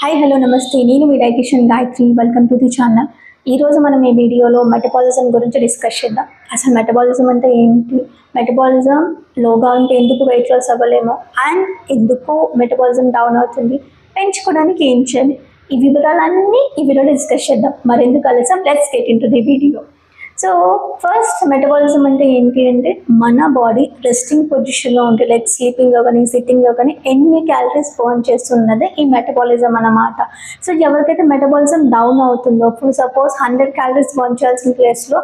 Hi hello నమస్తే. నేను మీ dietitian Gayatri. Welcome to the channel ఈరోజు మనం ఈ వీడియోలో మెటబాలిజం గురించి డిస్కస్ చేద్దాం. అసలు మెటబాలిజం అంటే ఏంటి? మెటబాలిజం లోగా ఉంటే ఎందుకు వెయిట్ లాస్ అవ్వలేము? అండ్ ఎందుకు మెటబాలిజం డౌన్ అవుతుంది? పెంచుకోవడానికి ఏం చేయాలి? ఈ వివరాలన్నీ ఈ వీడియోలో డిస్కస్ చేద్దాం. మరెందుకు ఆలస్యం? Let's get into the video so first metabolism అంటే ఏంటి అంటే మన బాడీ రెస్టింగ్ పొజిషన్లో ఉంటే లైక్ స్లీపింగ్లో కానీ సిట్టింగ్లో కానీ ఎన్ని క్యాలరీస్ బర్న్ చేస్తున్నదే ఈ మెటబాలిజం అన్నమాట. సో ఎవరికైతే మెటబాలిజం డౌన్ అవుతుందో full suppose hundred calories burn చేయాల్సిన ప్లేస్లో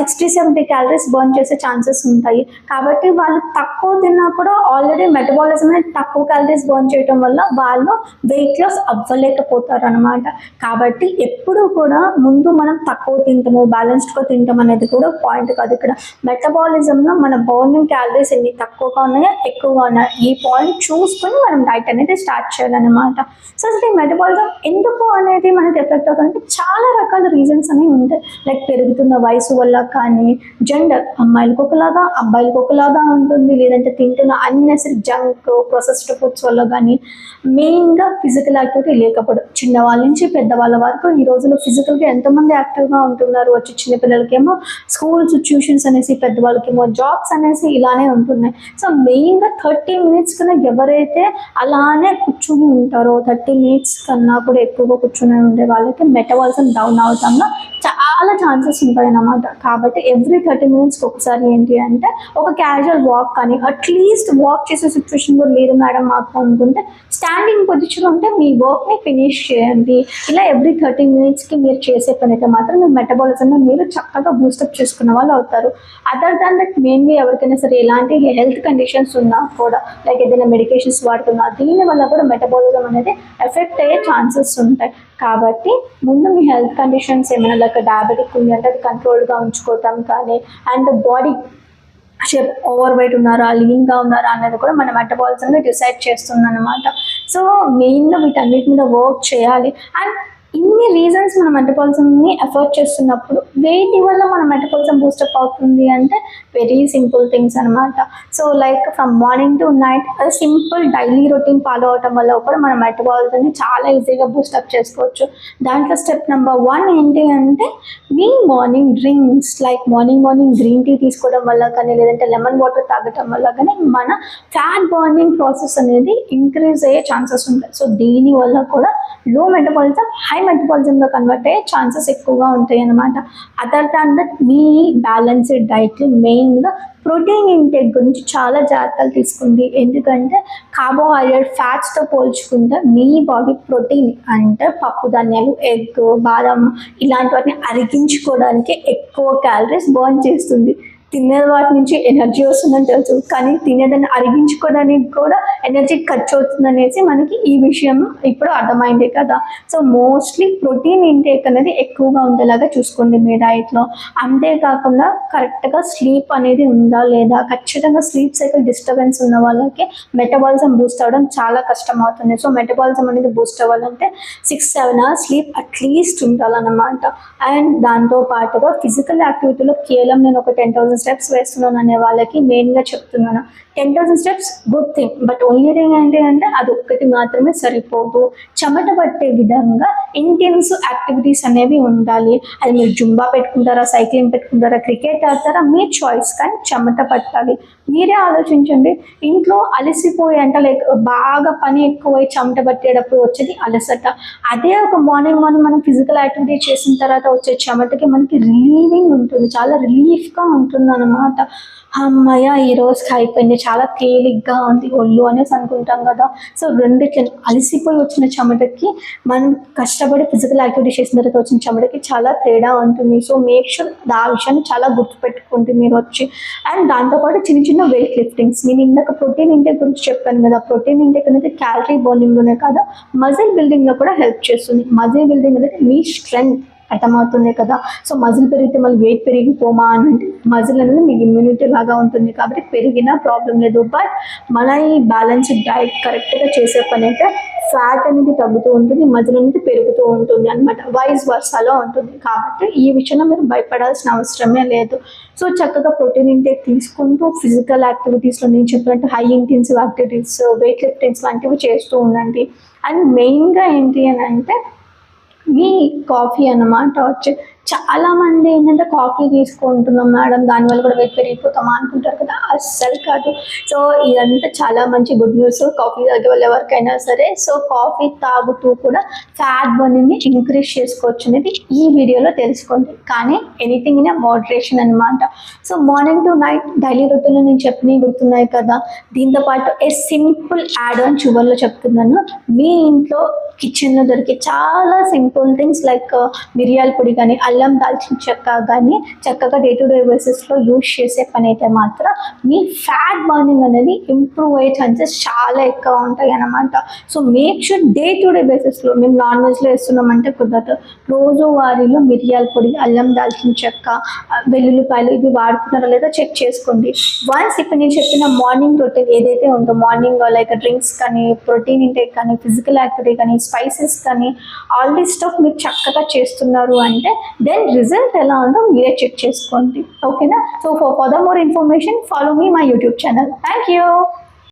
సిక్స్టీ సెవెంటీ క్యాలరీస్ బర్న్ చేసే ఛాన్సెస్ ఉంటాయి. కాబట్టి వాళ్ళు తక్కువ తిన్నా కూడా ఆల్రెడీ మెటబాలిజం అనేది తక్కువ క్యాలరీస్ బర్న్ చేయడం వల్ల వాళ్ళు వెయిట్ లాస్ అవ్వలేకపోతారు అనమాట కాబట్టి ఎప్పుడు కూడా ముందు మనం తక్కువ తింటాము బ్యాలెన్స్డ్గా తింటాం అనేది కూడా పాయింట్ కాదు. ఇక్కడ మెటబాలిజంలో మన బర్నింగ్ క్యాలరీస్ ఎన్ని తక్కువగా ఉన్నాయో ఎక్కువగా ఉన్నాయో. ఈ పాయింట్ చూసుకొని మనం డైట్ అనేది స్టార్ట్ చేయాలన్నమాట. సో అసలు ఈ మెటబాలిజం ఎందుకు అనేది మనకి ఎఫెక్ట్ అవుతుందంటే చాలా రకాల రీజన్స్ అనేవి ఉంటాయి. లైక్ పెరుగుతున్న వయసు వల్ల కానీ జెండర్ అమ్మాయిలకు ఒకలాగా అబ్బాయిలకు ఒకలాగా ఉంటుంది. లేదంటే తింటున్న అన్నెసరీ జంక్ ప్రొసెస్డ్ ఫుడ్స్ వల్ల కానీ మెయిన్గా ఫిజికల్ యాక్టివిటీ లేకపోవడం. చిన్నవాళ్ళ నుంచి పెద్దవాళ్ళ వరకు ఈ రోజుల్లో ఫిజికల్గా ఎంతమంది యాక్టివ్గా ఉంటున్నారు. వచ్చి చిన్నపిల్లలకేమో స్కూల్స్ ట్యూషన్స్ అనేసి పెద్దవాళ్ళకేమో జాబ్స్ అనేసి ఇలానే ఉంటున్నాయి. సో మెయిన్గా థర్టీ మినిట్స్ కన్నా ఎవరైతే అలానే కూర్చుని ఉంటారో థర్టీ మినిట్స్ కన్నా కూడా ఎక్కువగా కూర్చుని ఉండే వాళ్ళకి మెటబాలిజం డౌన్ అవటంలో చాలా ఛాన్సెస్ ఉంటాయి అన్నమాట కాబట్టి ఎవ్రీ థర్టీ మినిట్స్కి ఒకసారి ఏంటి అంటే ఒక క్యాజువల్ వాక్ కానీ అట్లీస్ట్ వాక్ చేసే సిచ్యువేషన్ కూడా లేదు మేడం మాకు అనుకుంటే. స్టాండింగ్ పొజిషన్ ఉంటే మీ వర్క్ని ఫినిష్ చేయండి. ఇలా ఎవ్రీ థర్టీ మినిట్స్కి మీరు చేసే పని అయితే మాత్రం మీ మెటబాలిజంలో మీరు చక్కగా బూస్టప్ చేసుకున్న వాళ్ళు అవుతారు. అదర్ దాన్ దట్ మెయిన్లీ ఎవరికైనా సరే ఎలాంటి హెల్త్ కండిషన్స్ ఉన్నా కూడా లైక్ ఏదైనా మెడికేషన్స్ వాడుతున్నా దీని వల్ల కూడా మెటబాలిజం అనేది ఎఫెక్ట్ అయ్యే ఛాన్సెస్ ఉంటాయి. కాబట్టి ముందు మీ హెల్త్ కండిషన్స్ ఏమైనా లైక్ డయాబెటిక్ ఉంది అంటే అది కంట్రోల్గా ఉంచుకోవటం కానీ and body shape over weight ఉన్నారా లీన్గా ఉన్నారా అనేది కూడా మన మెటబాలిజంలో డిసైడ్ చేస్తుందన్నమాట. సో మెయిన్గా వీటన్నిటి మీద వర్క్ చేయాలి. అండ్ ఇన్ని రీజన్స్ మన మెటబాలిజంని ఎఫర్ట్ చేస్తున్నప్పుడు వేటి వల్ల మన మెటబాలిజం బూస్టప్ అవుతుంది అంటే వెరీ సింపుల్ థింగ్స్ అనమాట so like from morning to night simple daily routine follow అవటం వల్ల కూడా మన మెటబాలిజంని చాలా ఈజీగా బూస్టప్ చేసుకోవచ్చు. దాంట్లో స్టెప్ నెంబర్ వన్ ఏంటి అంటే మీ morning drinks like morning morning green tea తీసుకోవడం వల్ల కానీ లేదంటే లెమన్ వాటర్ తాగటం వల్ల కానీ మన ఫ్యాట్ బర్నింగ్ ప్రాసెస్ అనేది ఇంక్రీజ్ అయ్యే ఛాన్సెస్ ఉంటాయి. సో దీని వల్ల కూడా లో మెటబాలిజం హై మెటబాలిజంలో కన్వర్ట్ అయ్యే ఛాన్సెస్ ఎక్కువగా ఉంటాయి అన్నమాట. అదర్ దాన్ దట్ మీ బ్యాలెన్స్డ్ డైట్లో మెయిన్గా ప్రోటీన్ ఇంటేక్ గురించి చాలా జాగ్రత్తలు తీసుకోండి. ఎందుకంటే కార్బోహైడ్రేట్ ఫ్యాట్స్తో పోల్చుకుంటే మీ బాడీ ప్రోటీన్ అంటే పప్పు ధాన్యాలు ఎగ్ బాదం ఇలాంటి వాటిని అరిగించుకోవడానికి ఎక్కువ క్యాలరీస్ బర్న్ చేస్తుంది. తినే వాటి నుంచి ఎనర్జీ వస్తుందని తెలుసు. కానీ తినేదాన్ని అరిగించుకోవడానికి కూడా ఎనర్జీ ఖర్చు అవుతుంది అనేసి మనకి ఈ విషయం ఇప్పుడు అర్థమైంది కదా. సో మోస్ట్లీ ప్రోటీన్ ఇంటేక్ అనేది ఎక్కువగా ఉండేలాగా చూసుకోండి మీ డైట్లో అంతేకాకుండా కరెక్ట్గా స్లీప్ అనేది ఉందా లేదా? ఖచ్చితంగా స్లీప్ సైకిల్ డిస్టర్బెన్స్ ఉన్న వాళ్ళకి మెటబాలిజం బూస్ట్ అవ్వడం చాలా కష్టం అవుతుంది. సో మెటబాలిజం అనేది బూస్ట్ అవ్వాలంటే six seven hours sleep at least ఉండాలన్నమాట. అండ్ దాంతో పాటుగా ఫిజికల్ యాక్టివిటీలో కేవలం నేను ఒక టెన్ థౌసండ్ స్టెప్స్ వేస్తున్నాను అనే వాళ్ళకి మెయిన్గా చెప్తున్నాను. Ten thousand steps good thing but only thing ఏంటి అంటే అది ఒక్కటి మాత్రమే సరిపోదు. చెమట పట్టే విధంగా ఇంటెన్స్ యాక్టివిటీస్ అనేవి ఉండాలి. అది మీరు జుంబా పెట్టుకుంటారా సైక్లింగ్ పెట్టుకుంటారా క్రికెట్ ఆడతారా మీ చాయిస్ కానీ చెమట పట్టాలి. మీరే ఆలోచించండి. ఇంట్లో అలసిపోయి అంటే లైక్ బాగా పని ఎక్కువై చెమట పట్టేటప్పుడు వచ్చేది అలసట. అదే ఒక మార్నింగ్ మార్నింగ్ మనం ఫిజికల్ యాక్టివిటీ చేసిన తర్వాత వచ్చే చెమటకి మనకి రిలీవింగ్ ఉంటుంది. చాలా రిలీఫ్గా ఉంటుంది. అనమాట అమ్మయ్య ఈ రోజుకి అయిపోయింది. చాలా తేలిగ్గా ఉంది ఒళ్ళు అనేసి అనుకుంటాం కదా. సో రెండిట్ల అలసిపోయి వచ్చిన చెమటకి మనం కష్టపడి ఫిజికల్ యాక్టివిటీ చేసిన తర్వాత వచ్చిన చెమటకి చాలా తేడా ఉంటుంది. సో మేక్ షూర్ ఆ విషయాన్ని చాలా గుర్తుపెట్టుకోండి మీరు వచ్చి. అండ్ దాంతోపాటు చిన్న చిన్న వెయిట్ లిఫ్టింగ్స్ నేను ఇందాక ప్రోటీన్ ఇంటేక్ గురించి చెప్పాను కదా. ప్రోటీన్ ఇంటేక్ అనేది క్యాలరీ బర్నింగ్లోనే కాదు? మజిల్ బిల్డింగ్లో కూడా హెల్ప్ చేస్తుంది. మజిల్ బిల్డింగ్ అనేది మీ స్ట్రెంగ్త్ అర్థమవుతుంది కదా? సో మజిల్ పెరిగితే మళ్ళీ వెయిట్ పెరిగిపోమా అని అంటే మజిల్ అనేది మీ ఇమ్యూనిటీ లాగా ఉంటుంది కాబట్టి పెరిగినా ప్రాబ్లం లేదు. బట్ మన ఈ బ్యాలెన్స్డ్ డైట్ కరెక్ట్గా చేసే పని అయితే ఫ్యాట్ అనేది తగ్గుతూ ఉంటుంది మజిల్ అనేది పెరుగుతూ ఉంటుంది అనమాట వైస్ వర్షాలో ఉంటుంది కాబట్టి ఈ విషయంలో మీరు భయపడాల్సిన అవసరమే లేదు. సో చక్కగా ప్రోటీన్ ఇంటేక్ తీసుకుంటూ ఫిజికల్ యాక్టివిటీస్లో నేను చెప్పినట్టు high intensive activities weight liftings లాంటివి చేస్తూ ఉండండి. అండ్ మెయిన్గా ఏంటి అని అంటే కాఫీ అన్నమాట. వచ్చి చాలా మంది ఏంటంటే కాఫీ తీసుకుంటున్నాం మేడం దానివల్ల కూడా వెయిట్ పెరిగిపోతామా అనుకుంటారు కదా అస్సలు కాదు. సో ఇదంతా చాలా మంచి గుడ్ న్యూస్. కాఫీ తాగే వాళ్ళు ఎవరికైనా సరే సో కాఫీ తాగుతూ కూడా ఫ్యాట్ బర్నింగ్ని ఇంక్రీజ్ చేసుకోవచ్చు అనేది ఈ వీడియోలో తెలుసుకోండి. కానీ ఎనీథింగ్ ఇన్ మోడరేషన్ అనమాట so morning to night daily రొటీన్లో నేను చెప్పినవి గుర్తున్నాయి కదా. దీంతో పాటు ఏ సింపుల్ యాడ్ ఆన్ చివర్లో చెప్తున్నాను. మీ ఇంట్లో కిచెన్లో దొరికే చాలా సింపుల్ థింగ్స్ లైక్ మిరియాల పొడి కానీ అల్లం దాల్చిన చెక్క కానీ చక్కగా డే టు డే బేసిస్లో యూజ్ చేసే పని అయితే మాత్రం మీ ఫ్యాట్ బర్నింగ్ అనేది ఇంప్రూవ్ అయ్యే ఛాన్సెస్ చాలా ఎక్కువ ఉంటాయి అన్నమాట. So make sure day to day బేసిస్లో మేము నాన్ వెజ్లో వేస్తున్నామంటే కుదరదు. రోజువారీలో మిరియాల పొడి అల్లం దాల్చిన చెక్క uh, వెల్లుల్లిపాయలు ఇవి వాడుతున్నారా లేదా చెక్ చేసుకోండి. వన్స్ ఇప్పుడు నేను చెప్పిన మార్నింగ్ రొటీన్ ఏదైతే ఉందో మార్నింగ్ లైక్ డ్రింక్స్ కానీ ప్రోటీన్ ఇంటేక్ కానీ ఫిజికల్ యాక్టివిటీ కానీ స్పైసెస్ కానీ ఆల్ ది స్టఫ్ మీరు చక్కగా చేస్తున్నారు అంటే దెన్ రిజల్ట్ ఎలా ఉందో మీరే చెక్ చేసుకోండి. ఓకేనా so for for more information follow me my YouTube channel thank you